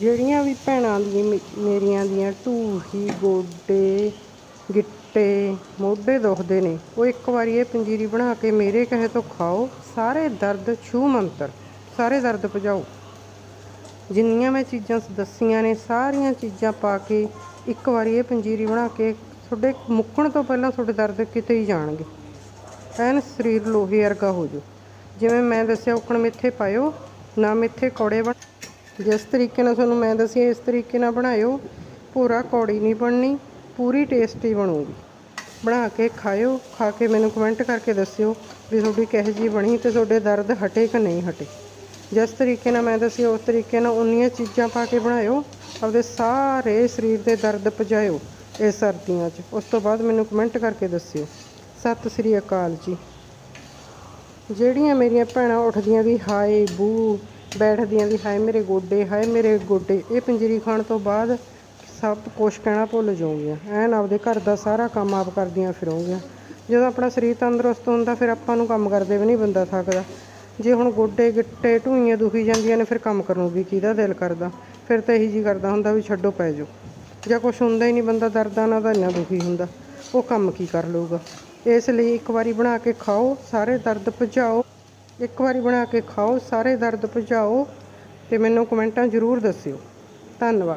ਜਿਹੜੀਆਂ ਵੀ ਭੈਣਾਂ ਦੀ ਮੇਰੀਆਂ ਦੀਆਂ ਢੂਹੀ, ਗੋਡੇ, ਗਿੱਟੇ, ਮੋਢੇ ਦੁਖਦੇ ਨੇ, ਉਹ ਇੱਕ ਵਾਰੀ ਇਹ ਪੰਜੀਰੀ ਬਣਾ ਕੇ ਮੇਰੇ ਕਹੇ ਤੋਂ ਖਾਓ, ਸਾਰੇ ਦਰਦ ਛੂ ਮੰਤਰ, ਸਾਰੇ ਦਰਦ ਭਜਾਓ। ਜਿੰਨੀਆਂ ਮੈਂ ਚੀਜ਼ਾਂ ਦੱਸੀਆਂ ਨੇ, ਸਾਰੀਆਂ ਚੀਜ਼ਾਂ ਪਾ ਕੇ ਇੱਕ ਵਾਰੀ ਇਹ ਪੰਜੀਰੀ ਬਣਾ ਕੇ ਤੁਹਾਡੇ ਮੁੱਕਣ ਤੋਂ ਪਹਿਲਾਂ ਤੁਹਾਡੇ ਦਰਦ ਕਿਤੇ ਹੀ ਜਾਣਗੇ। ਐਨ ਸਰੀਰ ਲੋਹੇ ਵਰਗਾ ਹੋ ਜਾਓ। ਜਿਵੇਂ ਮੈਂ ਦੱਸਿਆ, ਉਕਣ ਮਿੱਥੇ ਪਾਇਓ, ਨਾ ਮਿੱਥੇ ਕੌੜੇ ਬਣ ਜਿਸ ਤਰੀਕੇ ਨਾਲ ਤੁਹਾਨੂੰ ਮੈਂ ਦੱਸਿਆ ਇਸ ਤਰੀਕੇ ਨਾਲ ਬਣਾਇਓ, ਪੂਰਾ ਕੌੜੀ ਨਹੀਂ ਬਣਨੀ, ਪੂਰੀ ਟੇਸਟੀ ਬਣੂਗੀ। ਬਣਾ ਕੇ ਖਾਇਓ, ਖਾ ਕੇ ਮੈਨੂੰ ਕਮੈਂਟ ਕਰਕੇ ਦੱਸਿਓ ਵੀ ਤੁਹਾਡੀ ਕਿਹੋ ਜਿਹੀ ਬਣੀ ਤੇ ਤੁਹਾਡੇ ਦਰਦ ਹਟੇ ਕਿ ਨਹੀਂ ਹਟੇ। ਜਿਸ ਤਰੀਕੇ ਨਾਲ ਮੈਂ ਦੱਸਿਆ ਉਸ ਤਰੀਕੇ ਨਾਲ ਉਨੀਆਂ ਚੀਜ਼ਾਂ ਪਾ ਕੇ ਬਣਾਇਓ, ਆਪਦੇ ਸਾਰੇ ਸਰੀਰ ਦੇ ਦਰਦ ਭਜਾਇਓ ਇਹ ਸਰਦੀਆਂ 'ਚ। ਉਸ ਤੋਂ ਬਾਅਦ ਮੈਨੂੰ ਕਮੈਂਟ ਕਰਕੇ ਦੱਸਿਓ। ਸਤਿ ਸ੍ਰੀ ਅਕਾਲ ਜੀ। ਜਿਹੜੀਆਂ ਮੇਰੀਆਂ ਭੈਣਾਂ ਉੱਠਦੀਆਂ ਵੀ, ਹਾਏ, ਬੂ ਬੈਠਦੀਆਂ ਵੀ ਹਾਏ ਮੇਰੇ ਗੋਡੇ, ਹਾਏ ਮੇਰੇ ਗੋਡੇ। ਇਹ ਪੰਜੀਰੀ ਖਾਣ ਤੋਂ ਬਾਅਦ ਸਭ ਕੁਛ ਕਹਿਣਾ ਭੁੱਲ ਜਾਓਗੀਆਂ ਐਨ ਆਪਦੇ ਘਰ ਦਾ ਸਾਰਾ ਕੰਮ ਆਪ ਕਰਦੀਆਂ ਫਿਰੋਗੀਆਂ। ਜਦੋਂ ਆਪਣਾ ਸਰੀਰ ਤੰਦਰੁਸਤ ਹੁੰਦਾ, ਫਿਰ ਆਪਾਂ ਨੂੰ ਕੰਮ ਕਰਦੇ ਵੀ ਨਹੀਂ ਬੰਦਾ ਥੱਕਦਾ। ਜੇ ਹੁਣ ਗੋਡੇ ਗਿੱਟੇ ਢੂਈਆਂ ਦੁਖੀ ਜਾਂਦੀਆਂ ਨੇ, ਫਿਰ ਕੰਮ ਕਰਨ ਨੂੰ ਵੀ ਕਿਹਦਾ ਦਿਲ ਕਰਦਾ? ਫਿਰ ਤਾਂ ਇਹੀ ਜੀ ਕਰਦਾ ਹੁੰਦਾ ਵੀ ਛੱਡੋ, ਪੈ ਜਾਓ। ਜਾਂ ਕੁਛ ਹੁੰਦਾ ਹੀ ਨਹੀਂ, ਬੰਦਾ ਦਰਦਾਂ ਨਾਲ ਤਾਂ ਇੰਨਾ ਦੁਖੀ ਹੁੰਦਾ। ਉਹ ਕੰਮ ਕੀ ਕਰ ਲਊਗਾ? ਇਸ ਲਈ ਇੱਕ ਵਾਰੀ ਬਣਾ ਕੇ ਖਾਓ, ਸਾਰੇ ਦਰਦ ਭਜਾਓ। ਇੱਕ ਵਾਰੀ ਬਣਾ ਕੇ ਖਾਓ ਸਾਰੇ ਦਰਦ ਭਜਾਓ ਤੇ ਮੈਨੂੰ ਕਮੈਂਟਾਂ ਜ਼ਰੂਰ ਦੱਸਿਓ। ਧੰਨਵਾਦ।